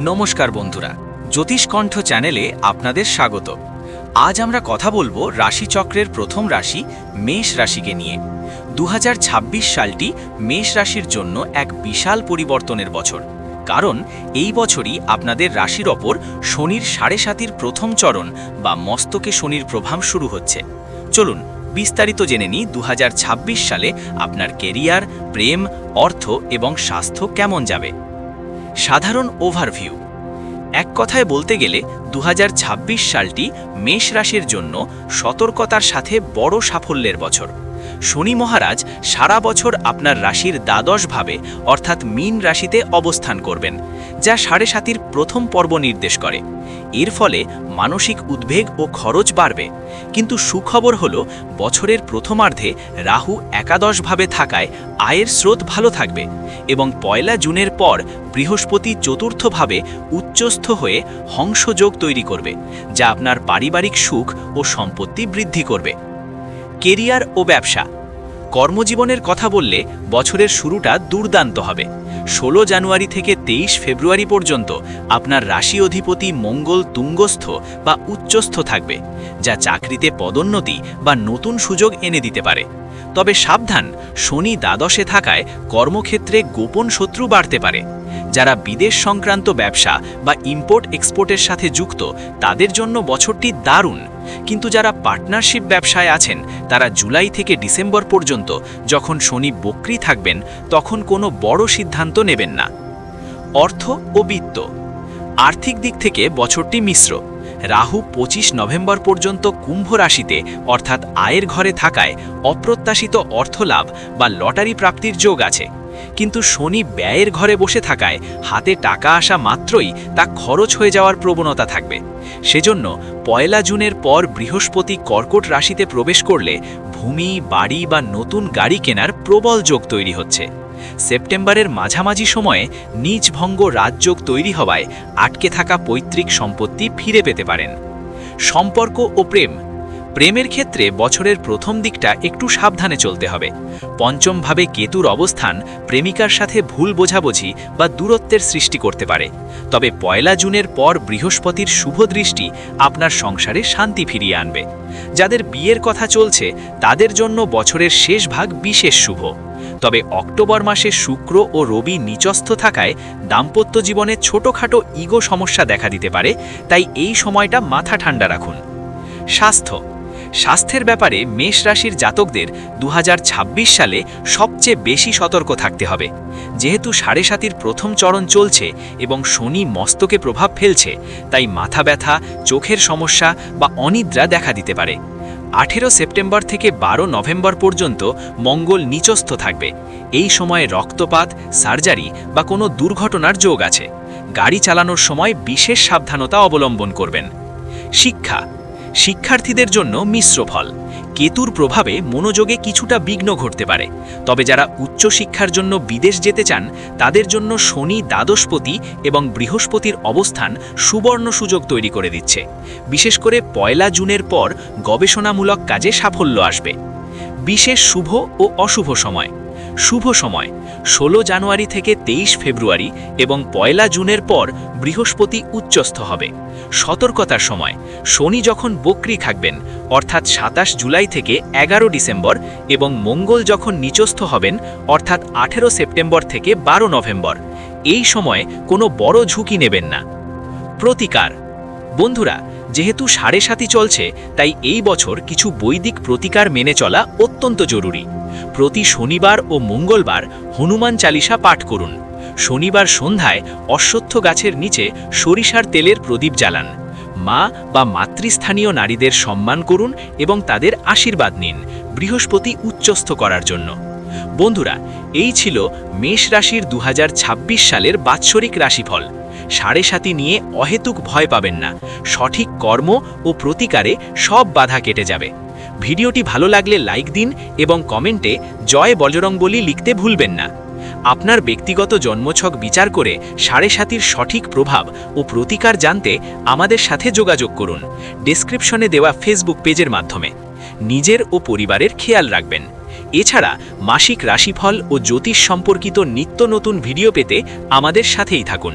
নমস্কার বন্ধুরা জ্যোতিষকণ্ঠ চ্যানেলে আপনাদের স্বাগত। আজ আমরা কথা বলব রাশিচক্রের প্রথম রাশি মেষ রাশিকে নিয়ে। দু হাজার ছাব্বিশ সালটি মেষ রাশির জন্য এক বিশাল পরিবর্তনের বছর। কারণ এই বছরই আপনাদের রাশির ওপর শনির সাড়ে সাতির প্রথম চরণ বা মস্তকে শনির প্রভাব শুরু হচ্ছে। চলুন বিস্তারিত জেনে নিই দু সালে আপনার কেরিয়ার, প্রেম, অর্থ এবং স্বাস্থ্য কেমন যাবে। সাধারণ ওভারভিউ। এক কথায় বলতে গেলে দু হাজার ছাব্বিশ সালটি মেষ রাশির জন্য সতর্কতার সাথে বড় সাফল্যের বছর। শনি মহারাজ সারা বছর আপনার রাশির দ্বাদশ ভাবে, অর্থাৎ মীন রাশিতে অবস্থান করবেন, যা সাড়ে সাতির প্রথম পর্ব নির্দেশ করে। এর ফলে মানসিক উদ্বেগ ও খরচ বাড়বে। কিন্তু সুখবর হল, বছরের প্রথমার্ধে রাহু একাদশভাবে থাকায় আয়ের স্রোত ভালো থাকবে এবং পয়লা জুনের পর বৃহস্পতি চতুর্থভাবে উচ্চস্থ হয়ে হংসযোগ তৈরি করবে, যা আপনার পারিবারিক সুখ ও সম্পত্তি বৃদ্ধি করবে। কেরিয়ার ও ব্যবসা। কর্মজীবনের কথা বললে বছরের শুরুটা দুর্দান্ত হবে। ষোলো জানুয়ারি থেকে তেইশ ফেব্রুয়ারি পর্যন্ত আপনার রাশি অধিপতি মঙ্গল তুঙ্গস্থ বা উচ্চস্থ থাকবে, যা চাকরিতে পদোন্নতি বা নতুন সুযোগ এনে দিতে পারে। তবে সাবধান, শনি দ্বাদশে থাকায় কর্মক্ষেত্রে গোপন শত্রু বাড়তে পারে। যারা বিদেশ সংক্রান্ত ব্যবসা বা ইম্পোর্ট এক্সপোর্টের সাথে যুক্ত, তাদের জন্য বছরটি দারুণ কিন্তু যারা পার্টনারশিপ ব্যবসায় আছেন, তারা জুলাই থেকে ডিসেম্বর পর্যন্ত যখন শনি বক্রি থাকবেন, তখন কোনো বড় সিদ্ধান্ত নেবেন না। অর্থ ও বিত্ত। আর্থিক দিক থেকে বছরটি মিশ্র। রাহু পঁচিশ নভেম্বর পর্যন্ত কুম্ভ রাশিতে, অর্থাৎ আয়ের ঘরে থাকায় অপ্রত্যাশিত অর্থলাভ বা লটারি প্রাপ্তির যোগ আছে। কিন্তু শনি ব্যয়ের ঘরে বসে থাকায় হাতে টাকা আসা মাত্রই তা খরচ হয়ে যাওয়ার প্রবণতা থাকবে। সেজন্য পয়লা জুনের পর বৃহস্পতি কর্কট রাশিতে প্রবেশ করলে ভূমি, বাড়ি বা নতুন গাড়ি কেনার প্রবল যোগ তৈরি হচ্ছে। সেপ্টেম্বরের মাঝামাঝি সময়ে নিচভঙ্গ রাজযোগ তৈরি হওয়ায় আটকে থাকা পৈতৃক সম্পত্তি ফিরে পেতে পারেন। সম্পর্ক ও প্রেম প্রেমের ক্ষেত্রে বছরের প্রথম দিকটা একটু সাবধানে চলতে হবে। পঞ্চমভাবে কেতুর অবস্থান প্রেমিকার সাথে ভুল বোঝাবুঝি বা দূরত্বের সৃষ্টি করতে পারে। তবে পয়লা জুনের পর বৃহস্পতির শুভ দৃষ্টি আপনার সংসারে শান্তি ফিরিয়ে আনবে। যাদের বিয়ের কথা চলছে, তাদের জন্য বছরের শেষ ভাগ বিশেষ শুভ। তবে অক্টোবর মাসে শুক্র ও রবি নিচস্থ থাকায় দাম্পত্য জীবনে ছোটোখাটো ইগো সমস্যা দেখা দিতে পারে, তাই এই সময়টা মাথা ঠান্ডা রাখুন। স্বাস্থ্য স্বাস্থ্যের ব্যাপারে মেষ রাশির জাতকদের দু হাজার ছাব্বিশ সালে সবচেয়ে বেশি সতর্ক থাকতে হবে। যেহেতু সাড়ে সাতির প্রথম চরণ চলছে এবং শনি মস্তকে প্রভাব ফেলছে, তাই মাথা ব্যথা, চোখের সমস্যা বা অনিদ্রা দেখা দিতে পারে। আঠেরো সেপ্টেম্বর থেকে বারো নভেম্বর পর্যন্ত মঙ্গল নিচস্থ থাকবে। এই সময়ে রক্তপাত, সার্জারি বা কোনো দুর্ঘটনার যোগ আছে। গাড়ি চালানোর সময় বিশেষ সাবধানতা অবলম্বন করবেন। শিক্ষা শিক্ষার্থীদের জন্য মিশ্র ফল। কেতুর প্রভাবে মনোযোগে কিছুটা বিঘ্ন ঘটতে পারে। তবে যারা উচ্চশিক্ষার জন্য বিদেশ যেতে চান, তাদের জন্য শনি দ্বাদশপতি এবং বৃহস্পতির অবস্থান সুবর্ণ সুযোগ তৈরি করে দিচ্ছে। বিশেষ করে পয়লা জুনের পর গবেষণামূলক কাজে সাফল্য আসবে। বিশেষ শুভ ও অশুভ সময়। শুভ সময়। ষোলো জানুয়ারি থেকে তেইশ ফেব্রুয়ারি এবং পয়লা জুনের পর বৃহস্পতি উচ্চস্থ হবে। সতর্কতার সময়, শনি যখন বক্রি থাকবেন, অর্থাৎ সাতাশ জুলাই থেকে এগারো ডিসেম্বর এবং মঙ্গল যখন নিচস্থ হবেন, অর্থাৎ আঠেরো সেপ্টেম্বর থেকে বারো নভেম্বর, এই সময়ে কোনো বড় ঝুঁকি নেবেন না। প্রতিকার। বন্ধুরা যেহেতু সাড়ে সাতি চলছে, তাই এই বছর কিছু বৈদিক প্রতিকার মেনে চলা অত্যন্ত জরুরি। প্রতি শনিবার ও মঙ্গলবার হনুমান চালিসা পাঠ করুন। শনিবার সন্ধ্যায় অশ্বত্থ গাছের নিচে সরিষার তেলের প্রদীপ জ্বালান। মা বা মাতৃস্থানীয় নারীদের সম্মান করুন এবং তাদের আশীর্বাদ নিন বৃহস্পতি উচ্চস্থ করার জন্য। বন্ধুরা, এই ছিল মেষ রাশির দু হাজার ছাব্বিশ সালের বাৎসরিক রাশিফল। সাড়ে সাতি নিয়ে অহেতুক ভয় পাবেন না। সঠিক কর্ম ও প্রতিকারে সব বাধা কেটে যাবে। ভিডিওটি ভালো লাগলে লাইক দিন এবং কমেন্টে জয় বজরং বলি লিখতে ভুলবেন না। আপনার ব্যক্তিগত জন্মছক বিচার করে সাড়ে সাতির সঠিক প্রভাব ও প্রতিকার জানতে আমাদের সাথে যোগাযোগ করুন। ডেসক্রিপশনে দেওয়া ফেসবুক পেজের মাধ্যমে। নিজের ও পরিবারের খেয়াল রাখবেন। এছাড়া মাসিক রাশিফল ও জ্যোতিষ সম্পর্কিত নিত্য নতুন ভিডিও পেতে আমাদের সাথেই থাকুন।